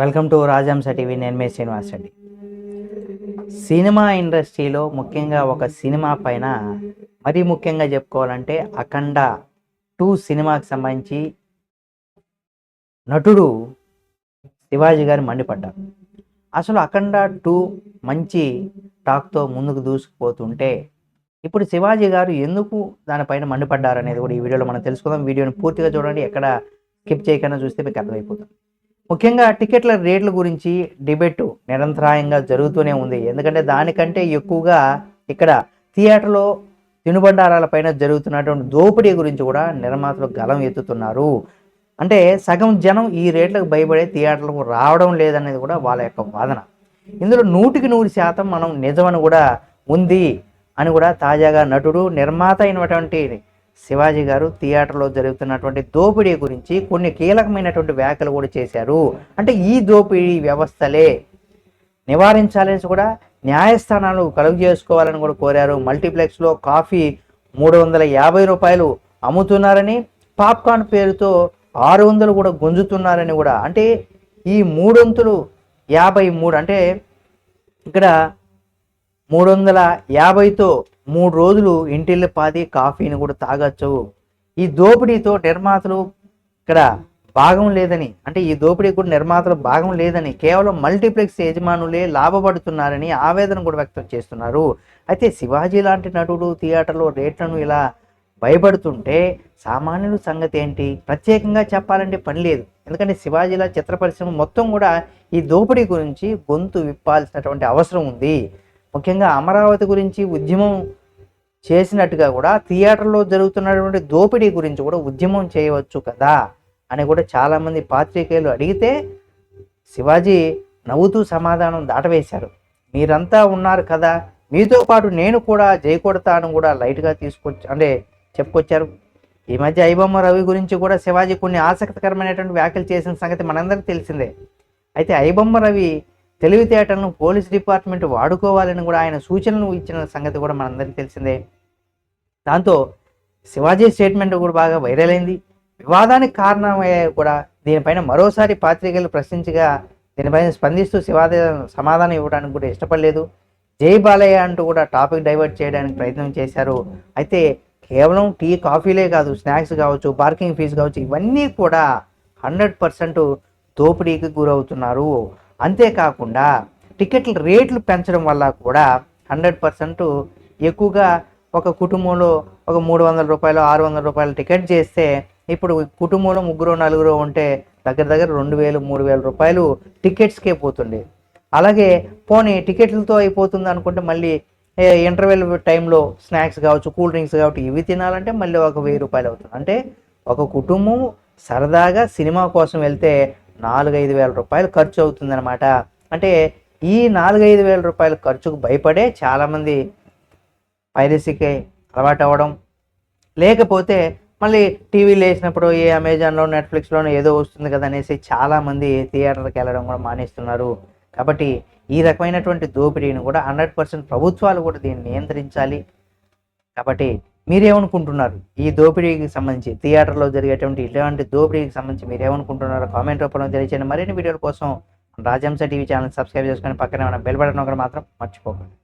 Welcome to రాజాంశ TV. నేను మే Srinivas Reddy. Cinema ఇండస్ట్రీలో ముఖ్యంగా ఒక సినిమా పైన మరీ ముఖ్యంగా చెప్పుకోవాలంటే అఖండ టూ సినిమాకి సంబంధించి నటుడు శివాజీ గారు మండిపడ్డారు. అసలు అఖండ టూ మంచి టాక్తో ముందుకు దూసుకుపోతుంటే ఇప్పుడు శివాజీ గారు ఎందుకు దానిపైన మండిపడ్డారు అనేది కూడా ఈ వీడియోలో మనం తెలుసుకుందాం. వీడియోని పూర్తిగా చూడండి. ఎక్కడ స్కిప్ చేయకుండా చూస్తే మీకు అర్థమైపోతుంది. ముఖ్యంగా టికెట్ల రేట్ల గురించి డిబేట్ నిరంతరాయంగా జరుగుతూనే ఉంది. ఎందుకంటే దానికంటే ఎక్కువగా ఇక్కడ థియేటర్లో తినుబండారాలపైన జరుగుతున్నటువంటి దోపిడీ గురించి కూడా నిర్మాతలు గలం ఎత్తుతున్నారు. అంటే సగం జనం ఈ రేట్లకు భయపడే థియేటర్లకు రావడం లేదనేది కూడా వాళ్ళ యొక్క వాదన. ఇందులో నూటికి నూరు శాతం మనం నిజమని కూడా ఉంది అని కూడా తాజాగా నటుడు నిర్మాత అయినటువంటి శివాజీ గారు థియేటర్లో జరుగుతున్నటువంటి దోపిడీ గురించి కొన్ని కీలకమైనటువంటి వ్యాఖ్యలు కూడా చేశారు. అంటే ఈ దోపిడీ వ్యవస్థలే నివారించాలని కూడా న్యాయస్థానాలు కలుగు చేసుకోవాలని కూడా కోరారు. మల్టీప్లెక్స్లో కాఫీ మూడు వందల యాభై రూపాయలు అమ్ముతున్నారని పాప్కార్న్ పేరుతో ఆరు వందలు కూడా గుంజుతున్నారని కూడా. అంటే ఈ మూడొంతులు యాభై మూడు అంటే ఇక్కడ మూడు వందల యాభైతో మూడు రోజులు ఇంటిల్లి పాది కాఫీని కూడా తాగొచ్చు ఈ దోపిడీతో నిర్మాతలు ఇక్కడ భాగం లేదని అంటే ఈ దోపిడీ కూడా నిర్మాతలు భాగం లేదని కేవలం మల్టీప్లెక్స్ యజమానులే లాభపడుతున్నారని ఆవేదన కూడా వ్యక్తం చేస్తున్నారు. అయితే శివాజీ లాంటి నటుడు థియేటర్లో రేట్లను ఇలా భయపడుతుంటే సామాన్యుల సంగతి ఏంటి? ప్రత్యేకంగా చెప్పాలంటే పని లేదు. ఎందుకంటే శివాజీల చిత్ర పరిశ్రమ మొత్తం కూడా ఈ దోపిడీ గురించి గొంతు విప్పాల్సినటువంటి అవసరం ఉంది. ముఖ్యంగా అమరావతి గురించి ఉద్యమం చేసినట్టుగా కూడా థియేటర్లో జరుగుతున్నటువంటి దోపిడీ గురించి కూడా ఉద్యమం చేయవచ్చు కదా అని కూడా చాలామంది పాత్రికేయులు అడిగితే శివాజీ నవ్వుతూ సమాధానం దాటవేశారు. మీరంతా ఉన్నారు కదా మీతో పాటు నేను కూడా జయకొడతాను కూడా లైట్గా తీసుకొచ్చి అంటే చెప్పుకొచ్చారు. ఈ మధ్య ఐబొమ్మ రవి గురించి కూడా శివాజీ కొన్ని ఆసక్తికరమైనటువంటి వ్యాఖ్యలు చేసిన సంగతి మనందరికీ తెలిసిందే. అయితే ఐబొమ్మ రవి తెలివితేటలను పోలీస్ డిపార్ట్మెంట్ వాడుకోవాలని కూడా ఆయన సూచనలు ఇచ్చిన సంగతి కూడా మనందరికీ తెలిసిందే. దాంతో శివాజీ స్టేట్మెంట్ కూడా బాగా వైరల్ అయింది. వివాదానికి కారణమయ్యే కూడా దీనిపైన మరోసారి పాత్రికలు ప్రశ్నించగా దీనిపైన స్పందిస్తూ శివాజీ సమాధానం ఇవ్వడానికి కూడా ఇష్టపడలేదు. జై బాలయ్య అంటూ కూడా టాపిక్ డైవర్ట్ చేయడానికి ప్రయత్నం చేశారు. అయితే కేవలం టీ కాఫీలే కాదు స్నాక్స్ కావచ్చు పార్కింగ్ ఫీజు కావచ్చు ఇవన్నీ కూడా హండ్రెడ్ పర్సెంట్ దోపిడీకి గురవుతున్నారు. అంతేకాకుండా టికెట్ల రేట్లు పెంచడం వల్ల కూడా హండ్రెడ్ పర్సెంట్ ఎక్కువగా ఒక కుటుంబంలో ఒక మూడు వందల రూపాయలు ఆరు వందల రూపాయలు టికెట్ చేస్తే ఇప్పుడు కుటుంబంలో ముగ్గురు నలుగురు ఉంటే దగ్గర దగ్గర రెండు వేలు మూడు వేల రూపాయలు టికెట్స్కే పోతుంది. అలాగే పోనీ టికెట్లతో అయిపోతుంది అనుకుంటే మళ్ళీ ఇంటర్వెల్ టైంలో స్నాక్స్ కావచ్చు కూల్ డ్రింక్స్ కావచ్చు ఇవి తినాలంటే మళ్ళీ ఒక వెయ్యి రూపాయలు అవుతుంది. అంటే ఒక కుటుంబం సరదాగా సినిమా కోసం వెళ్తే నాలుగైదు వేల రూపాయలు ఖర్చు అవుతుందన్నమాట. అంటే ఈ నాలుగైదు వేల రూపాయల ఖర్చుకు భయపడే చాలామంది పైరసీకి అలవాటు అవ్వడం లేకపోతే మళ్ళీ టీవీలో వేసినప్పుడు ఏ అమెజాన్లో నెట్ఫ్లిక్స్లోనో ఏదో వస్తుంది కదా అనేసి చాలామంది థియేటర్కి వెళ్ళడం కూడా మానేస్తున్నారు. కాబట్టి ఈ రకమైనటువంటి దోపిడీని కూడా హండ్రెడ్ పర్సెంట్ ప్రభుత్వాలు కూడా దీన్ని నియంత్రించాలి. కాబట్టి మీరేమనుకుంటున్నారు? ఈ దోపిడీకి సంబంధించి థియేటర్లో జరిగేటువంటి ఇలాంటి దోపిడీకి సంబంధించి మీరేమనుకుంటున్నారో కామెంట్ రూపంలో తెలియచేయండి. మరిన్ని వీడియోల కోసం రాజంస టీవీ ఛానల్ సబ్స్క్రైబ్ చేసుకొని పక్కనే ఉన్న బెల్ బటన్ ఒకటి మాత్రం మర్చిపోకండి.